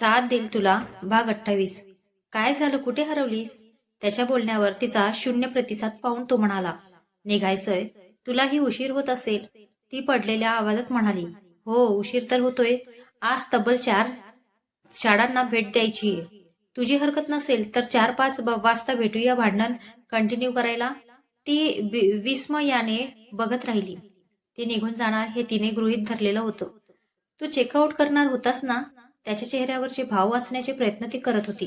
साथ देईल तुला भाग अठ्ठावीस. काय झालं कुठे हरवलीस? त्याच्या बोलण्यावर तिचा शून्य प्रतिसाद पाहून तो म्हणाला निघायचंय. तुलाही उशीर होत असेल. ती पडलेल्या आवाजात म्हणाली हो उशीर तर होतोय. आज तब्बल चार शाळांना भेट द्यायची तुझी हरकत नसेल तर चार पाच वाजता भेटूया भांडण कंटिन्यू करायला. ती विस्मयाने बघत राहिली. ती निघून जाणार हे तिने गृहीत धरलेलं होतं. तू चेकआउट करणार होतास ना? त्याच्या चेहऱ्यावरचे भाव वाचण्याचे प्रयत्न ती करत होती.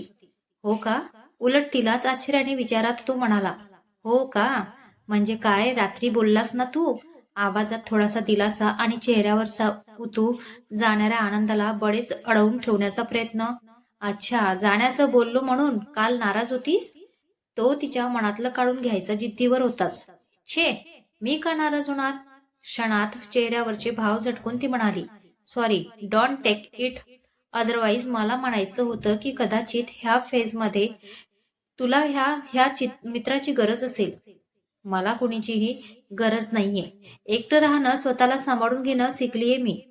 हो का? उलट तिलाच आश्चर्याने विचारात तो म्हणाला हो का? म्हणजे काय? रात्री बोललास ना तू? आवाजात थोडासा दिलासा आणि चेहऱ्यावरचा उतू जाणाऱ्या आनंदाला बळेच अडवून ठेवण्याचा प्रयत्न? अच्छा जाण्याचं बोललो म्हणून काल नाराज होतीस? तो तिच्या मनातलं काढून घ्यायचा जिद्दीवर होताच. छे मी का नाराज होणार? क्षणात चेहऱ्यावरचे भाव झटकून ती म्हणाली sorry don't take it otherwise मला म्हणायचं होतं की कदाचित ह्या फेजमध्ये तुला ह्या ह्या मित्राची गरज असेल. मला कुणीचीही गरज नाहीये. एकटं राहणं स्वतःला सांभाळून घेणं शिकलीये मी.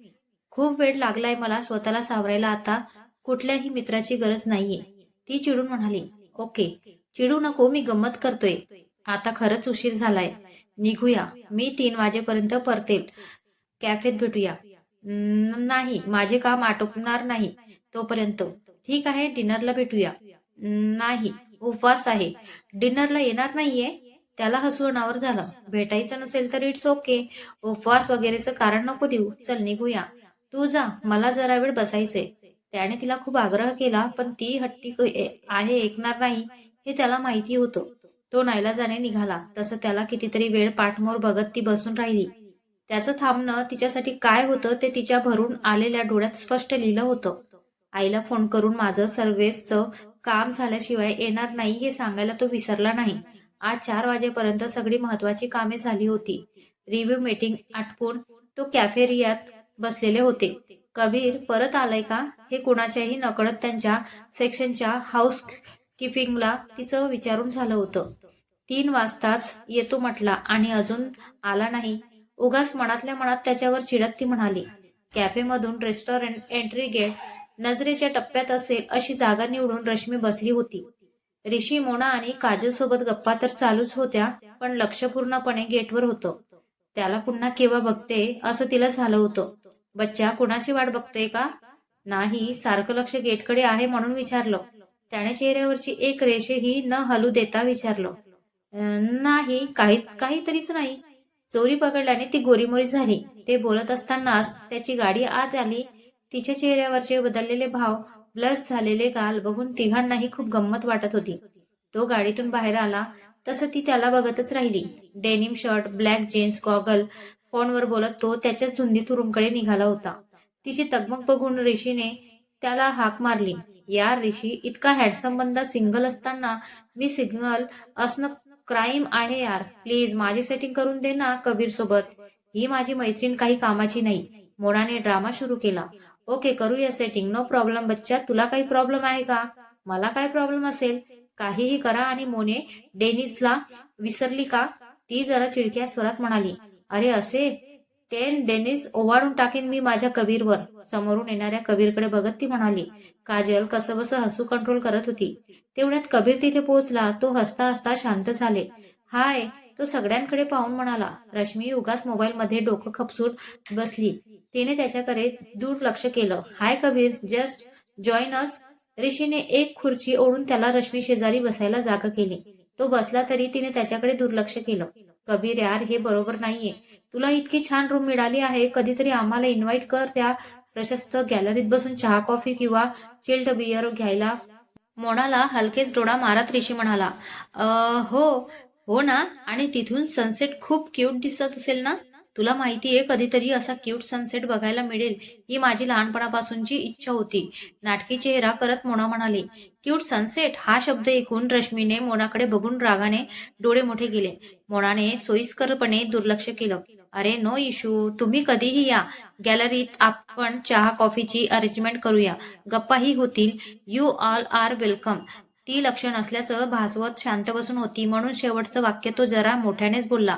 खूप वेळ लागलाय मला स्वतःला सावरायला आता. कुठल्याही मित्राची गरज नाहीये. ती चिडून म्हणाली ओके चिडू नको मी गंमत करतोय. आता खरंच उशीर झालाय. निघूया. मी तीन वाजेपर्यंत परतेल. कॅफेत भेटूया. नाही माझे काम आटोपणार नाही तोपर्यंत. ठीक आहे डिनरला भेटूया. नाही उपवास आहे. डिनरला येणार नाहीये. त्याला हसू अनावर झालं. भेटायचं नसेल तर इट्स ओके. उपवास वगैरेचं कारण नको देऊ. चल निघूया. तू जा मला जरा वेळ बसायचंय. त्याने तिला खूप आग्रह केला पण ती हट्टी आहे ऐकणार नाही हे त्याला माहिती होतं. तो नाईलाजाने निघाला. तसं त्याला कितीतरी वेळ पाठमोर बघत ती बसून राहिली. त्याचं थांबणं तिच्यासाठी काय होतं ते तिच्या भरून आलेल्या डोळ्यात स्पष्ट लिहिलं होतं. आईला फोन करून माझं सर्व्हिसचं काम झाल्याशिवाय येणार नाही हे सांगायला तो विसरला नाही. आज चार वाजेपर्यंत सगळी महत्वाची कामे झाली होती. रिव्ह्यू मीटिंग आटपून तो कॅफेरियात बसलेले होते. कबीर परत आलाय का? हे कुणाच्याही नकळत त्यांच्या सेक्शनच्या हाऊस किपिंगला तिचं विचारून झालं होतं. तीन वाजताच येतो म्हटला आणि अजून आला नाही. उगाच मनातल्या मनात त्याच्यावर चिडत ती म्हणाली कॅफेमधून रेस्टॉरंट एंट्री गेट नजरेच्या टप्प्यात असेल अशी जागा निवडून रश्मी बसली होती. ऋषी मोना आणि काजल सोबत गप्पा तर चालूच होत्या पण लक्ष पूर्णपणे गेटवर होतं. त्याला पुन्हा केव्हा बघते असं तिला झालं होतं. बच्चा कुणाची वाट बघतोय का? नाही सारखं लक्ष गेटकडे आहे म्हणून विचारलं. त्याने चेहऱ्यावरची एक रेषेही न हलू देता विचारलं. नाही काही काहीतरीच नाही. चोरी पकडल्याने ती गोरीमोरी झाली. ते बोलत असतानाच त्याची गाडी आत आली. तिच्या चेहऱ्यावरचे बदललेले भाव ब्लस झालेले गाल बघून तिघांनाही खूप गंमत वाटत होती. तो गाडीतून बाहेर आला. तसं ती त्याला बघतच राहिली. Denim shirt black jeans goggle फोनवर बोलत तो त्याच्याच धुंदीत रूमकडे निघाला होता. तिची तगमग बघून ऋषीने त्याला हाक मारली. यार ऋषी इतका हॅडसम बंदा सिंगल असताना मी सिंगल असणं क्राईम आहे यार. प्लीज माझी सेटिंग करून दे ना कबीर सोबत. ही माझी मैत्रीण काही कामाची नाही. मोडाने ड्रामा सुरू केला. ओके करूया सेटिंग नो प्रॉब्लेम बच्चा. तुला काही प्रॉब्लेम आहे का? मला काय प्रॉब्लेम असेल? काहीही करा आणि मोने डेनिसला विसरली का? ती जरा चिडक्या स्वरात म्हणाली अरे असे? टेन डेनिस ओवाळून टाकेन मी माझ्या कबीरवर. समोरून येणाऱ्या कबीरकडे बघत ती म्हणाली काजल कसंबसं हसू कंट्रोल करत होती. तेवढ्यात कबीर तिथे पोहोचला. तो हसता हसता शांत झाले. हाय तो सगळ्यांकडे पाहून म्हणाला. रश्मी उगाच मोबाईल मध्ये डोकं खपसून बसली. तिने त्याच्याकडे दुर्लक्ष केलं. Hi Kabir just join us ऋषीने एक खुर्ची ओढून त्याला रश्मी शेजारी बसायला जागा केली. तो बसला तरी तिने त्याच्याकडे दुर्लक्ष केलं. कबीर यार हे बरोबर नाहीये. तुला इतकी छान रूम मिळाली आहे. कधीतरी आम्हाला इन्व्हाइट कर त्या प्रशस्त गॅलरीत बसून चहा कॉफी किंवा चिल्ड बियर घ्यायला मोनाला हलकेच डोळा मारत ऋषी म्हणाला हो हो ना? आणि तिथून सनसेट खूप क्यूट दिसत असेल ना? तुला माहितीये कधीतरी असा क्यूट सनसेट बघायला मिळेल ही माझी लहानपणापासूनची इच्छा होती. नाटकी चेहरा करत मोना म्हणाली क्यूट सनसेट? हा शब्द ऐकून रश्मीने मोनाकडे बघून रागाने डोळे मोठे केले. मोनाने सोयीस्करपणे दुर्लक्ष केलं. अरे नो इशू तुम्ही कधीही या. गॅलरीत आपण चहा कॉफीची अरेंजमेंट करूया. गप्पाही होतील. You all are welcome. ती लक्ष नसल्याचं भासवत शांत बसून होती म्हणून शेवटचं वाक्य तो जरा मोठ्यानेच बोलला.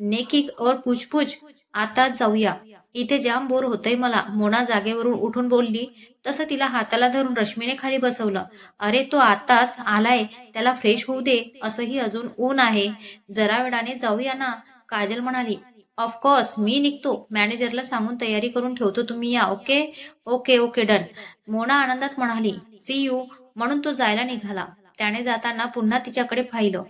नेकिक और पूछपूछ आता जाऊया. इथे जाम बोर होतंय मला. मोना जागेवरून उठून बोलली तसं तिला हाताला धरून रश्मीने खाली बसवलं. अरे तो आताच आलाय. त्याला फ्रेश होऊ दे. असंही अजून ऊन आहे. जरा वेळाने जाऊया ना काजल म्हणाली. ऑफकोर्स मी निघतो. मॅनेजरला सांगून तयारी करून ठेवतो तुम्ही या okay okay okay done Mona आनंदात म्हणाली सी यू म्हणून तो जायला निघाला. त्याने जाताना पुन्हा तिच्याकडे पाहिलं.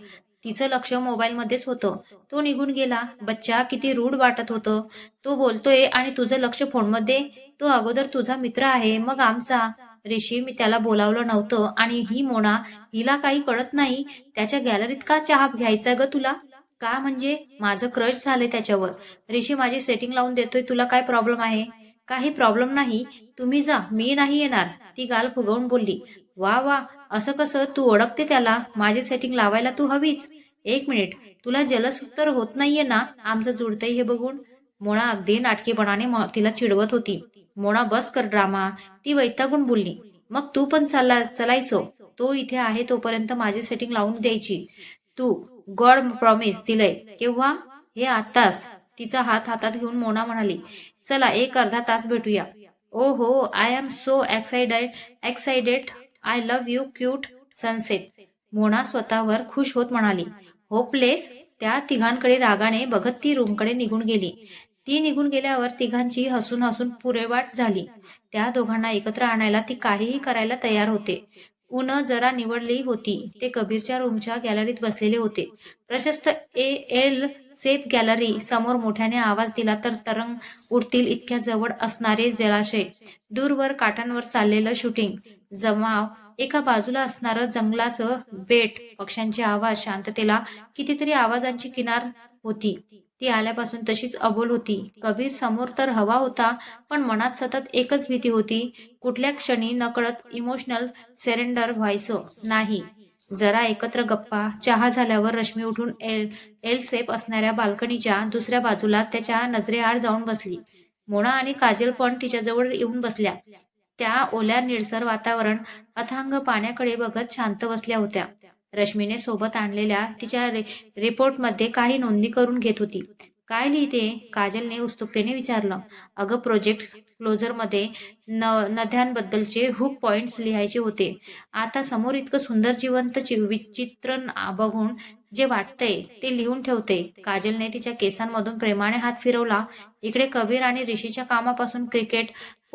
तिचं लक्ष मोबाईलमध्येच होतं. तो निघून गेला. बच्चा किती रूढ वाटत होतं. तो बोलतोय आणि तुझं लक्ष फोनमध्ये? तो अगोदर तुझा मित्र आहे. मग आमचा. ऋषी मी त्याला बोलावलं नव्हतं. आणि ही मोना हिला काही कळत नाही. त्याच्या गॅलरीत का चहा घ्यायचा ग तुला? का म्हणजे? माझं क्रश झालंय त्याच्यावर. ऋषी माझी सेटिंग लावून देतोय. तुला काय प्रॉब्लेम आहे? काही प्रॉब्लेम नाही. तुम्ही जा. मी नाही येणार. ती गाल फुगवून बोलली. वा वा असं कसं? तू ओळखते त्याला? माझी सेटिंग लावायला तू हवीच. एक मिनिट तुला जलस उत्तर होत नाहीये ना? आमचं जुळतंय हे बघून. मोणा अगदी नाटकीपणाने म- तिला चिडवत होती. मोणा बस कर ड्रामा ती वैतागून बोलली. मग तू पण चालला चलायचो. तो इथे आहे तोपर्यंत माझी सेटिंग लावून द्यायची. तू गॉड प्रॉमिस दिलंय. केव्हा? हे आताच तिचा हात हातात घेऊन मोना म्हणाली चला एक अर्धा तास भेटूया. ओ हो I am so excited excited I love you cute sunset. Mona स्वतःवर खुश होत म्हणाली. होपलेस त्या तिघांकडे रागाने बघत ती रूमकडे निघून गेली. ती निघून गेल्यावर तिघांची हसून हसून पुरेवाट झाली. त्या दोघांना एकत्र आणायला ती काहीही करायला तयार होते. उन जरा निवडली होती. ते कबीरच्या रूमच्या गॅलरीत बसलेले होते. प्रशस्त ए एल सेफ गॅलरी. समोर मोठ्याने आवाज दिला तर तरंग उडतील इतक्या जवळ असणारे जलाशय. दूरवर काठांवर चाललेलं शूटिंग. जमाव एका बाजूला असणारं जंगलाचं बेट पक्ष्यांचे आवाज शांततेला कितीतरी आवाजांची किनार होती. ती आल्यापासून तशीच अबोल होती. कबीर समोर तर हवा होता पण मनात सतत एकच भीती होती. कुठल्या क्षणी नकळत इमोशनल सरेंडर व्हायचं नाही. जरा एकत्र गप्पा चहा झाल्यावर रश्मी उठून एल एल सेफ असणाऱ्या बाल्कनीच्या दुसऱ्या बाजूला त्याच्या नजरेआड जाऊन बसली. मोना आणि काजल पण तिच्याजवळ येऊन बसल्या. त्या ओल्या निळसर वातावरण अथांग पाण्याकडे बघत शांत बसल्या होत्या. रश्मीने सोबत आणलेल्या तिच्या रे रिपोर्टमध्ये काही नोंदी करून घेत होती. काय लिहिते? काजलने उत्सुकतेने विचारलं. अगं प्रोजेक्ट क्लोजरमध्ये न नद्यांबद्दलचे हुक पॉइंट्स लिहायचे होते. आता समोर इतकं सुंदर जिवंत चि- विचित्रण बघून जे वाटतंय ते लिहून ठेवते. काजलने तिच्या केसांमधून प्रेमाने हात फिरवला. इकडे कबीर आणि ऋषीच्या कामापासून क्रिकेट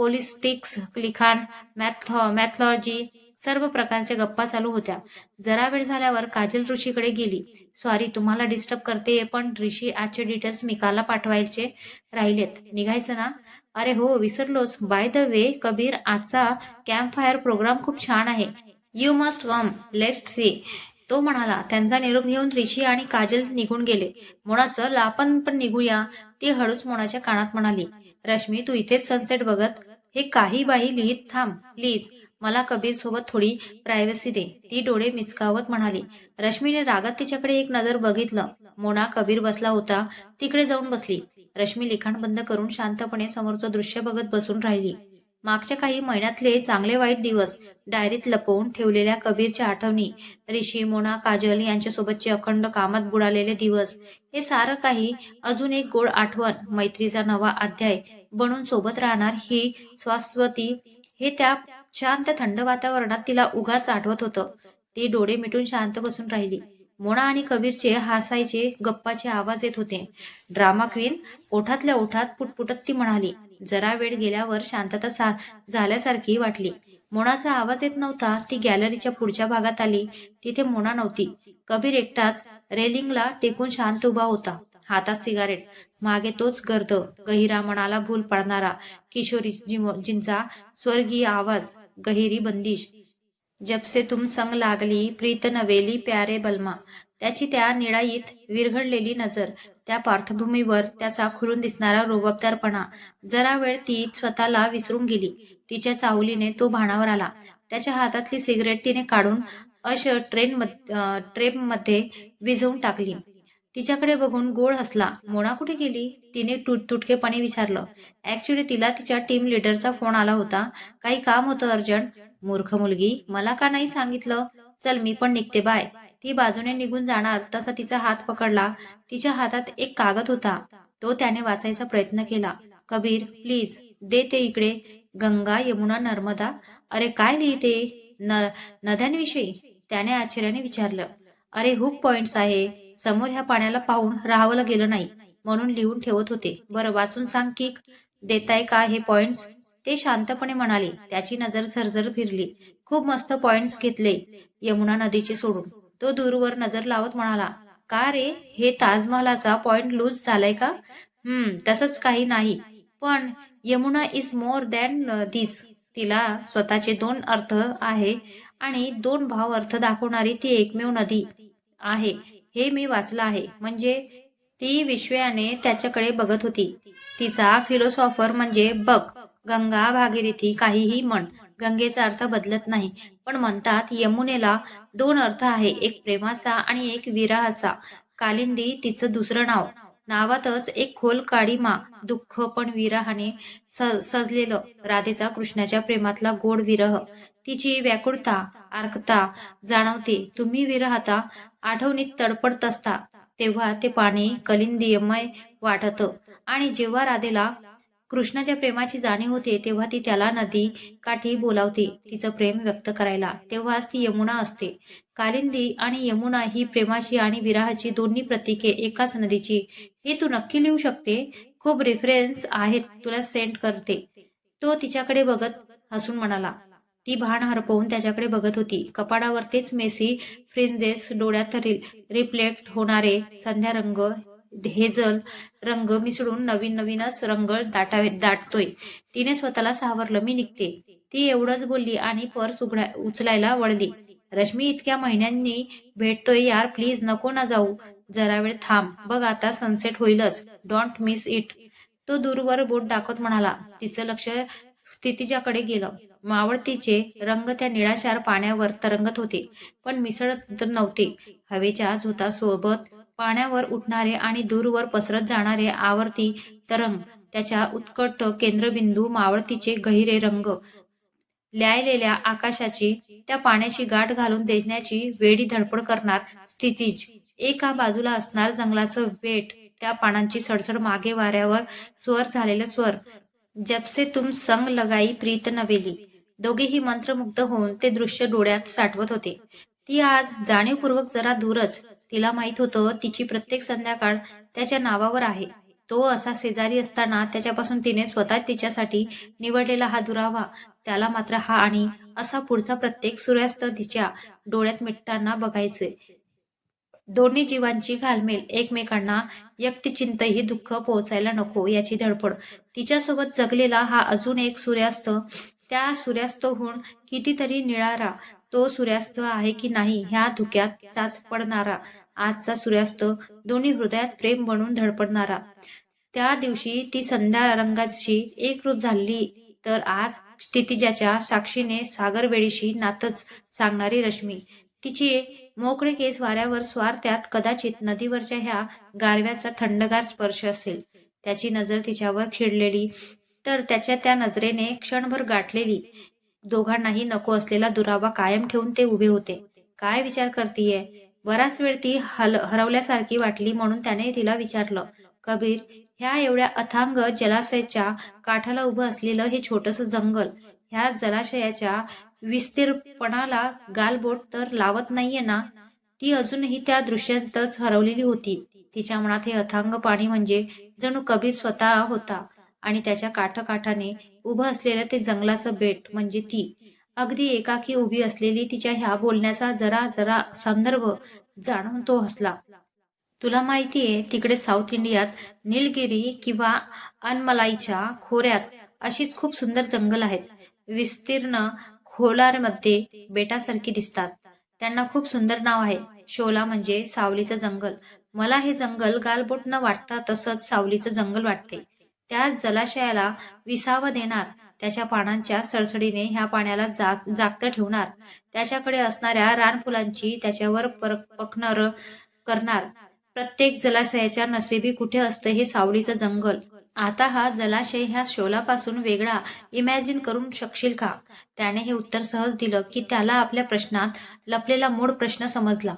पोलिस्टिक्स लिखाण मॅथ मॅथॉलॉजी सर्व प्रकारच्या गप्पा चालू होत्या. जरा वेळ झाल्यावर काजल ऋषीकडे गेली. सॉरी तुम्हाला डिस्टर्ब करते पण ऋषी आजचे डिटेल्स मिकाला पाठवायचे राहिलेत. निघायचं ना? अरे हो विसरलोच. बाय द वे कबीर आजचा कॅम्प फायर प्रोग्राम खूप छान आहे. यू मस्ट कम लेस्ट सी तो म्हणाला. त्यांचा निरोप घेऊन ऋषी आणि काजल निघून गेले. मोनाचं लापन पण निघूया. ती हळूच मोनाच्या कानात म्हणाली. रश्मी तू इथेच सनसेट बघत हे काही बाही लिहित थांब प्लीज. मला कबीर सोबत थोडी प्रायव्हसी दे. ती डोळे मिचकावत म्हणाली. रश्मीने रागात तिच्याकडे एक नजर बघितलं. मोना कबीर बसला होता. तिकडे जाऊन बसली. रश्मी लिखाण बंद करून शांतपणे समोरचं दृश्य बघत बसून राहिली. मागच्या काही महिन्यातले चांगले वाईट दिवस डायरीत लपवून ठेवलेल्या कबीरच्या आठवणी ऋषी मोना काजल यांच्यासोबतचे अखंड कामात बुडालेले दिवस हे सारं काही अजून एक गोड आठवण मैत्रीचा नवा अध्याय बनून सोबत राहणार ही स्वास्वती हे त्या शांत थंड वातावरणात तिला उगाच आठवत होतं. ती डोळे मिटून शांत बसून राहिली. मोना आणि कबीरचे हासायचे गप्पाचे आवाज येत होते. ड्रामा क्वीन ओठातल्या ओठात पुटपुटत ती म्हणाली जरा वेळ गेल्यावर शांतता सा झाल्यासारखी वाटली. मोनाचा आवाज येत नव्हता. ती गॅलरीच्या पुढच्या भागात आली. तिथे मोना नव्हती. कबीर एकटाच रेलिंगला टेकून शांत उभा होता. हातात सिगारेट. मागे तोच गर्द. गहिरा मनाला भूल पाडणारा. किशोरी जिंचा स्वर्गीय आवाज. गहिरी बंदिश. जब से तुम संग लागली. प्रीत नवेली प्यारे बलमा. त्याची त्या निळाईत विरघडलेली नजर त्या पार्श्वभूमीवर त्याचा खुलून दिसणारा रोबाबदारपणा. जरा वेळ ती स्वतःला विसरून गेली. तिच्या चावलीने तो भाणावर आला. त्याच्या हातातली सिगरेट तिने काढून अश ट्रेन ट्रेपमध्ये विझवून टाकली. तिच्याकडे बघून गोड हसला. मोना कुठे गेली? तिने तुट तुटकेपणे विचारलं. ऍक्च्युली तिला तिच्या टीम लिडरचा फोन आला होता. काही काम होतं अर्जंट. मूर्ख मुलगी. मला का नाही सांगितलं? चल मी पण निघते. बाय. ती बाजूने निघून जाणार तसा तिचा हात पकडला. तिच्या हातात एक कागद होता. तो त्याने वाचायचा प्रयत्न केला. कबीर प्लीज दे ते इकडे. गंगा यमुना नर्मदा. अरे काय लिहिते न नद्यांविषयी? त्याने आश्चर्याने विचारलं. अरे हुक पॉइंट्स आहे. समोर ह्या पाण्याला पाहून राहावलं गेलं नाही म्हणून लिहून ठेवत होते. बरं वाचून सांग की देताय का हे पॉइंट्स? ते शांतपणे म्हणाले. त्याची नजर झरझर फिरली. खूप मस्त पॉइंट्स घेतले यमुना नदीचे सोडून. तो दूरवर नजर लावत म्हणाला का रे? हे ताजमहालाचा पॉइंट लूज झालाय का? हम्म तसंच काही नाही. पण Yamuna is more than this तिला स्वतःचे दोन अर्थ आहे आणि दोन भाव अर्थ दाखवणारी ती एकमेव नदी आहे. हे मी वाचलं आहे. म्हणजे ती विश्वयाने त्याच्याकडे बघत होती. तिचा फिलोसॉफर म्हणजे बघ गंगा भागीरथी काहीही म्हण. गंगेचा अर्थ बदलत नाही. पण म्हणतात यमुनेला दोन अर्थ आहे एक प्रेमाचा आणि एक विराहाचा. कालिंदी तिचं दुसरं नाव. नावातच एक खोल काळीमा दुःख पण विरहाने स सजलेलं. राधेचा कृष्णाच्या प्रेमातला गोड विरह. तिची व्याकुळता आर्कता जाणवते. तुम्ही विरहाता आठवणीत तडपडत असता. तेव्हा ते पाणी कलिंदीयमय वाटत. आणि जेव्हा राधेला कृष्णाच्या प्रेमाची जाणीव होते तेव्हा ती त्याला नदी काठी बोलावते. तिचं प्रेम व्यक्त करायला. तेव्हाच ती यमुना असते. कालिंदी आणि यमुना ही प्रेमाची आणि विराहाची दोन्ही प्रतीके एकाच नदीची. हे तू नक्की लिहू शकते? खूप रेफरन्स आहेत. तुला सेंड करते. तो तिच्याकडे बघत हसून म्हणाला. ती भान हरपवून त्याच्याकडे बघत होती. कपाडावरतीच मेसी फ्रिंजेस डोळ्यात रिफ्लेक्ट होणारे संध्या हेजल रंग मिसळून नवीन नवीनच रंग दाटावे दाटतोय. तिने स्वतःला सावरलं मी निघते. ती एवढंच बोलली आणि पर्स उघडा उचलायला वळली. रश्मी इतक्या महिन्यांनी भेटतोय यार प्लीज नको ना जाऊ. जरा वेळ थांब. बघ आता सनसेट होईलच. Don't miss it. तो दूरवर बोट दाखवत म्हणाला. तिचं लक्ष स्थितीच्याकडे गेलं. मावळतीचे रंग त्या निळाशार पाण्यावर तरंगत होते पण मिसळत तर नव्हते. हवेच्या झोतासोबत पाण्यावर उठणारे आणि दूरवर पसरत जाणारे आवर्ती तरंग त्याच्या उत्कट केंद्रबिंदू मावळतीचे गहिरे रंग. ल्यायलेल्या आकाशाची त्या पाण्याची गाठ घालून देण्याची वेडी धडपड करणार स्थितीज. एका बाजूला असणार जंगलाचं वेट त्या पानांची सडसड मागे वाऱ्यावर स्वर झालेलं स्वर. जबसे तुम संग लगाई प्रीत नवेली दोघेही मंत्रमुग्ध होऊन ते दृश्य डोळ्यात साठवत होते. ती आज जाणीवपूर्वक जरा दूरच तिला माहीत होतं तिची प्रत्येक संध्याकाळ त्याच्या नावावर आहे. तो असा शेजारी असताना त्याच्यापासून तिने स्वतः तिच्यासाठी निवडलेला हा दुरावा त्याला मात्र हा आणि असा पुढचा प्रत्येक सूर्यास्त तिच्या डोळ्यात मिटताना बघायचे. दोन्ही जीवांची घालमेल एकमेकांना व्यक्तिचिंतही दुःख पोहोचायला नको याची धडपड. तिच्यासोबत जगलेला हा अजून एक सूर्यास्त त्या सूर्यास्तहून कितीतरी निळारा तो सूर्यास्त आहे की नाही ह्या धुक्यात चाच पडणारा आजचा सूर्यास्त दोन्ही हृदयात प्रेम बनून धडपडणारा. त्या दिवशी ती संध्या रंगाची एकरूप झाली. तर आज स्थितिजाच्या साक्षीने सागरवेळीशी नातच सांगणारी रश्मी. तिची मोकळे केस वाऱ्यावर स्वार त्यात कदाचित नदीवरच्या ह्या गारव्याचा थंडगार स्पर्श असेल. त्याची नजर तिच्यावर खिळलेली. तर त्याच्या त्या नजरेने क्षणभर गाठलेली. दोघांनाही नको असलेला दुरावा कायम ठेवून ते उभे होते. काय विचार करतीये? बराच वेळ ती हल हरवल्यासारखी वाटली म्हणून त्याने तिला विचारलं कबीर ह्या एवढ्या अथांग जलाशयाच्या काठाला उभं असलेलं हे छोटस जंगल ह्या जलाशयाच्या विस्तीर्णपणाला गालबोट तर लावत नाहीये ना? ती अजूनही त्या दृश्यातच हरवलेली होती. तिच्या मनात हे अथांग पाणी म्हणजे जणू कबीर स्वतः होता आणि त्याच्या काठाकाठाने उभं असलेलं ते जंगलाचं बेट म्हणजे ती. अगदी एकाकी उभी असलेली तिच्या ह्या बोलण्याचा जरा जरा संदर्भ जाणून तो हसला. तुला माहितीये तिकडे साऊथ इंडियात निलगिरी किंवा अनमलाईच्या खोऱ्यात अशीच खूप सुंदर जंगल आहेत. विस्तीर्ण खोलारमध्ये बेटासारखी दिसतात. त्यांना खूप सुंदर नाव आहे. शोला म्हणजे सावलीचं जंगल. मला हे जंगल गालबोट न वाटता तसंच सावलीचं जंगल वाटते. त्या जलाशयाला विसावं देणार त्याच्या पानांच्या सडसडीने ह्या पाण्याला जाग जागत ठेवणार. त्याच्याकडे असणाऱ्या रानफुलांची त्याच्यावर पर पखनर करणार. प्रत्येक जलाशयाच्या नसेबी कुठे असतं हे सावलीचं जंगल. आता हा जलाशय ह्या शोलापासून वेगळा. इमॅजिन करून शकशील का? त्याने हे उत्तर सहज दिलं की त्याला आपल्या प्रश्नात लपलेला मूळ प्रश्न समजला.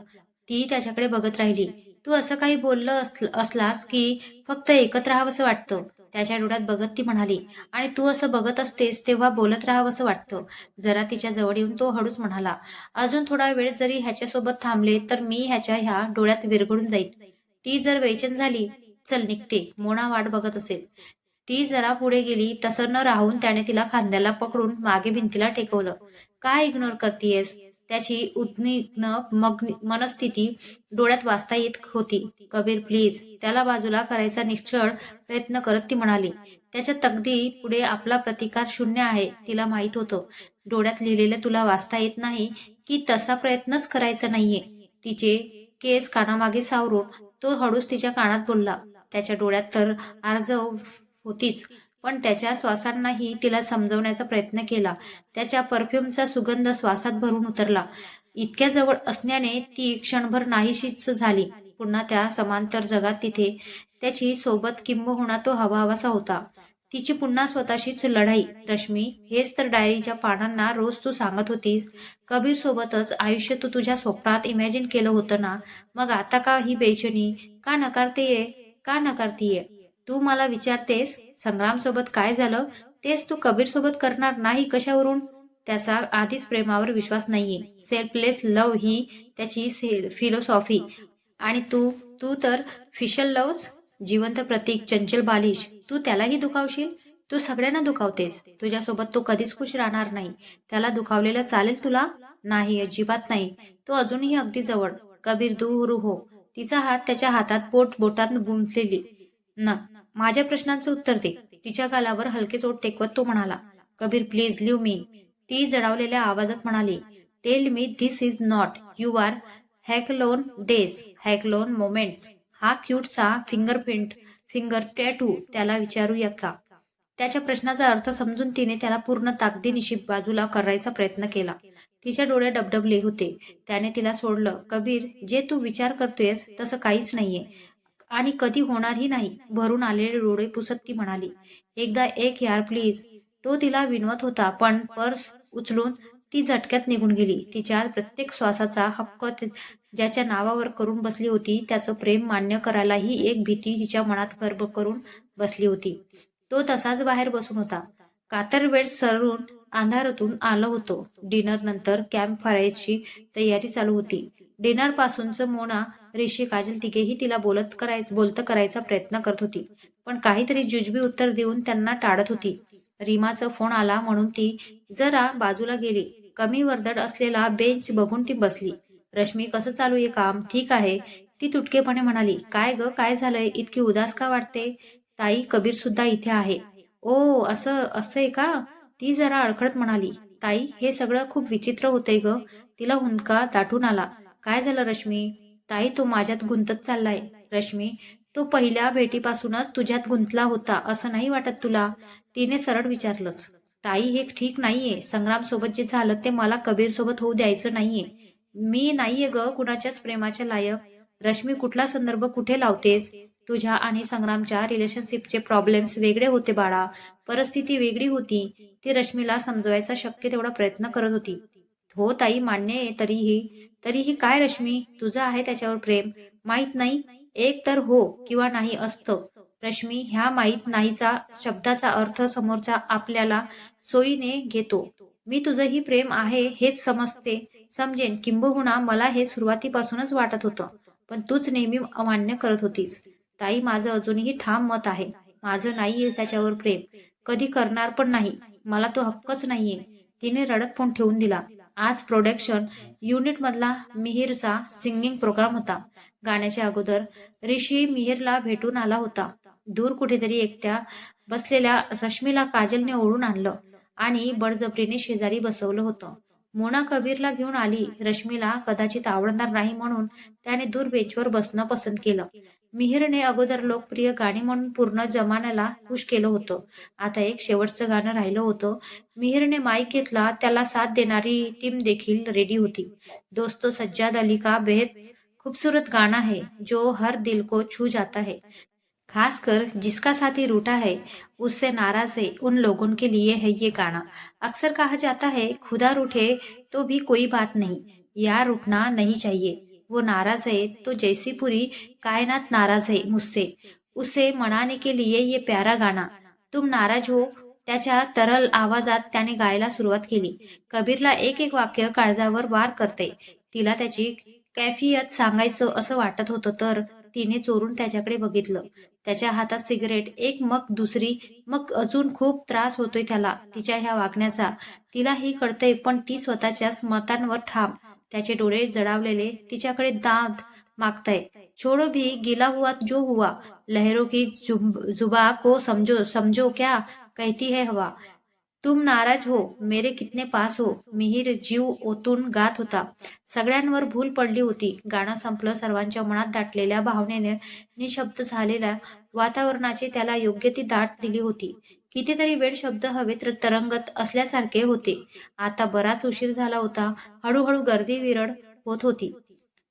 ती त्याच्याकडे बघत राहिली. तू असं काही बोललं असलास की फक्त एकत्र राहावंसं वाटतं. त्याच्या डोळ्यात बघत ती म्हणाली आणि तू असं बघत असतेस तेव्हा बोलत राहावं असं वाटतं जरा तिच्या जवळ येऊन तो हळूच म्हणाला अजून थोडा वेळ जरी ह्याच्यासोबत थांबले तर मी ह्याच्या ह्या डोळ्यात विरघळून जाईल ती जर बेचैन झाली चल निघते. मोना वाट बघत असेल. ती जरा पुढे गेली तसं न राहून त्याने तिला खांद्याला पकडून मागे भिंतीला टेकवलं. काय इग्नोर करतीयस? त्याची उद्विग्न मग्न मनस्थिती डोळ्यात वाचता येत होती. कबीर प्लीज त्याला बाजूला करायचा निश्चळ प्रयत्न करत ती म्हणाली त्याच्या तगदी पुढे आपला प्रतिकार शून्य आहे तिला माहीत होतं. डोळ्यात लिहिलेलं तुला वाचता येत नाही की तसा प्रयत्नच करायचा नाहीये. तिचे केस कानामागे सावरून तो हळूच तिच्या कानात बोलला. त्याच्या डोळ्यात तर आर्जव होतीच पण त्याच्या श्वासांनाही तिला समजवण्याचा प्रयत्न केला. त्याच्या परफ्यूमचा सुगंध श्वासात भरून उतरला. इतक्या जवळ असण्याने ती क्षणभर नाहीशीच झाली. पुन्हा त्या समांतर जगात तिथे त्याची सोबत किंबहुना तो हवा हवासा होता. तिची पुन्हा स्वतःशीच लढाई. रश्मी हेच तर डायरीच्या पानांना रोज तू सांगत होतीस. कबीर सोबतच आयुष्य तू तुझ्या स्वप्नात इमॅजिन केलं होतं ना? मग आता का ही बेचनी? का नकारतेय का नकारतीये? तू मला विचारतेस संग्राम सोबत काय झालं? तेच तू कबीर सोबत करणार नाही कशावरून? त्याचा आधीच प्रेमावर विश्वास नाहीये. सेल्फलेस लव ही त्याची फिलॉसॉफी आणि तू तू तर फिशल लव्हच जिवंत प्रतीक चंचल बालिश. तू त्यालाही दुखावशील? तू सगळ्यांना दुखावतेस. तुझ्यासोबत तो कधीच खुश राहणार नाही. त्याला दुखावलेलं चालेल तुला? नाही अजिबात नाही. तो अजूनही अगदी जवळ. कबीर दूर हो. तिचा हात त्याच्या हातात पोट बोटात गुंतलेली. ना माझ्या प्रश्नांचं उत्तर दे. तिच्या गालावर हलके चोट टेकवत तो म्हणाला कबीर प्लीज लिव मी ती जडावलेल्या आवाजात म्हणाली tell me this is not you are hackathon days hackathon moments हा क्यूटचा फिंगरप्रिंट फिंगर टॅटू त्याला विचारूया का? त्याच्या प्रश्नाचा अर्थ समजून तिने त्याला पूर्ण ताकदीनिशी बाजूला करायचा प्रयत्न केला. तिच्या डोळे डबडबले होते. त्याने तिला सोडलं कबीर जे तू विचार करतोयस तसं काहीच नाहीये. आणि कधी होणारही नाही. भरून आलेले डोळे पुसत ती म्हणाली एकदा एक यार प्लीज. तो तिला विनवत होता पण पर्स उचलून ती झटक्यात निघून गेली. तिच्या प्रत्येक श्वासाचा हक्क ज्याच्या नावावर करून बसली होती त्याचं प्रेम मान्य करायलाही एक भीती तिच्या मनात गर्भ करून बसली होती. तो तसाच बाहेर बसून होता. कातर वेळ सरून अंधारातून आलो होतो. डिनर नंतर कॅम्प फायरची तयारी चालू होती. डिनरपासूनचं मोना ऋषी काजल तिघेही तिला बोलत करायचं बोलतं करायचा प्रयत्न करत होती. पण काहीतरी जुजबी उत्तर देऊन त्यांना टाळत होती. रीमाचा फोन आला म्हणून ती जरा बाजूला गेली. कमी वर्दळ असलेला बेंच बघून ती बसली. रश्मी कसं चालू आहे काम? ठीक आहे. ती तुटकेपणे म्हणाली काय ग? काय झालंय? इतकी उदास का वाटते? ताई कबीर सुद्धा इथे आहे. ओ असं असं आहे का? ती जरा अडखळत म्हणाली ताई हे सगळं खूप विचित्र होतंय ग. तिला हुंदका दाटून आला. काय झालं रश्मी? ताई तो माझ्यात गुंतत चाललाय. रश्मी तो पहिल्या भेटीपासूनच तुझ्यात गुंतला होता असं नाही वाटत तुला? तिने सरळ विचारलंच. ताई हे ठीक नाहीये. संग्राम सोबत जे झालं ते मला कबीर सोबत होऊ द्यायचं नाहीये. मी नाहीये ग कुणाच्याच प्रेमाच्या लायक. रश्मी कुठला संदर्भ कुठे लावतेस? तुझ्या आणि संग्रामच्या रिलेशनशिपचे प्रॉब्लेम्स वेगळे होते बाळा. परिस्थिती वेगळी होती. ती रश्मीला समजवायचा शक्य तेवढा प्रयत्न करत होती. हो ताई मान्य आहे तरीही. तरीही काय रश्मी? तुझं आहे त्याच्यावर प्रेम. माहीत नाही? एक तर हो किंवा नाही असतं. रश्मी ह्या माहीत नाहीचा शब्दाचा अर्थ समोरचा आपल्याला सोयीने घेतो. मी तुझं ही प्रेम आहे हेच समजते. समजेन किंबहुना मला हे सुरुवातीपासूनच वाटत होतं. पण तूच नेहमी अमान्य करत होतीस. ताई माझं अजूनही ठाम मत आहे. माझं नाही त्याच्यावर प्रेम. कधी करणार पण नाही. मला तो हक्कच नाहीये. तिने रडत फोन ठेवून दिला. आज प्रोडक्शन युनिटमधला मिहिरचा सिंगिंग प्रोग्राम होता. गाण्याच्या अगोदर ऋषी मिहिरला भेटून आला होता. दूर कुठेतरी एकट्या बसलेल्या रश्मीला काजलने ओढून आणलं आणि बळजबरीने शेजारी बसवलं होतं. मोना कबीरला घेऊन आली. रश्मीला कदाचित आवडणार नाही म्हणून त्याने दूर बेंचवर बसणं पसंत केलं. मिहिरने अगोदर लोकप्रिय गाणी म्हणून पूर्ण जमान्याला खुश केलं होतं. आता एक शेवटचं गाणं राहिलं होतं. मिहिरने माईक घेतला. त्याला साथ देणारी टीम देखील रेडी होती. दोस्तो सज्जाद अली का बेहद खूबसूरत गाना है जो हर दिल को छू जाता है. खासकर जिसका साथी रूठा है उससे नाराज है उन लोगों के लिए है ये गाना। अक्सर कहा जाता है खुदा रूठे तो भी कोई बात नहीं यार रूठना नहीं चाहिए। वो नाराज है तो जैसी पूरी कायनात नाराज है मुझसे। उसे मनाने के लिए ये प्यारा गाना। तुम नाराज हो त्याच्या तरल आवाजात त्याने गायला सुरुवात केली। कबीरला एक एक वाक्य काळजावर वार करते. तिला त्याची कैफियत सांगायचं असं वाटत होतं तर तिने चोरून त्याच्याकडे बघितलं. त्याच्या हातात सिगरेट एक मग दुसरी मग अजून खूप त्रास होतोय त्याला तिच्या ह्या वागण्याचा. तिलाही कळतंय पण ती स्वतःच्याच मतांवर ठाम. त्याचे डोळे जडावलेले तिच्याकडे दात मागताय. छोड़ो भी गिला हुआ जो हुआ. लहरों की जुब- जुबा को समझो समझो क्या? कहती है हवा. तुम नाराज हो मेरे कितने पास हो मिहीर जीव ओतून गात होता. सगळ्यांवर भूल पडली होती. गाणं संपलं सर्वांच्या मनात दाटलेल्या भावनेने निशब्द झालेल्या वातावरणाची त्याला योग्य ती दाट दिली होती. कितीतरी वेळ शब्द हवेत तरंगत असल्यासारखे होते. आता बराच उशीर झाला होता. हळूहळू गर्दी विरळ होत होती.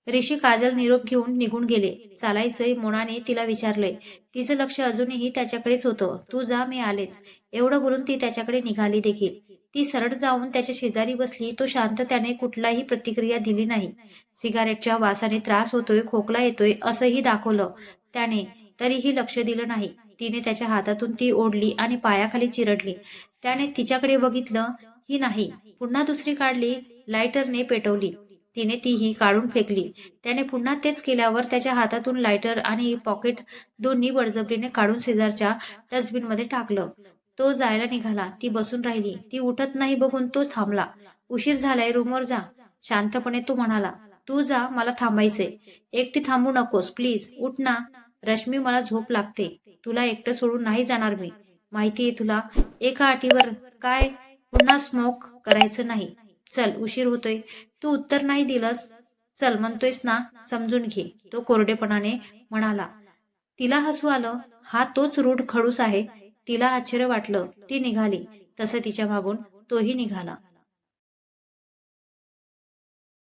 ऋषी काजल निरोप घेऊन निघून गेले. चालायचंय मोनाने तिला विचारलंय. तिचं लक्ष अजूनही त्याच्याकडेच होतं. तू जा मी आलेच. एवढं बोलून ती त्याच्याकडे निघाली देखील. ती सरळ जाऊन त्याच्या शेजारी बसली. तो शांत त्याने कुठलाही प्रतिक्रिया दिली नाही. सिगारेटच्या वासाने त्रास होतोय खोकला येतोय असंही दाखवलं त्याने. तरीही लक्ष दिलं नाही. तिने त्याच्या हातातून ती ओढली आणि पायाखाली चिरडली. त्याने तिच्याकडे बघितलं ही नाही. पुन्हा दुसरी काढली लायटरने पेटवली. तिने तीही काढून फेकली. त्याने पुन्हा तेच केल्यावर त्याच्या हातातून लायटर आणि पॉकेट दोन्ही बळजबरीने काढून शेजारच्या डस्टबिनमध्ये टाकलं. तो जायला निघाला. ती बसून राहिली. ती उठत नाही बघून तो थांबला. उशीर झालाय रूमवर जा शांतपणे तो म्हणाला. तू जा मला थांबायचंय. एकटी थांबू नकोस प्लीज. उठ ना. रश्मी मला झोप लागते. तुला एकटं सोडून नाही जाणार मी. माहितीये तुला एका अटीवर काय पुन्हा स्मोक करायचं नाही. चल उशीर होतोय. तू उत्तर नाही दिलंस. चल म्हणतोयस ना समजून घे तो कोरडेपणाने म्हणाला. तिला हसू आलं. हा तोच रूढ खडूस आहे. तिला आश्चर्य वाटलं. ती निघाली. तसं तिच्या मागून तोही निघाला.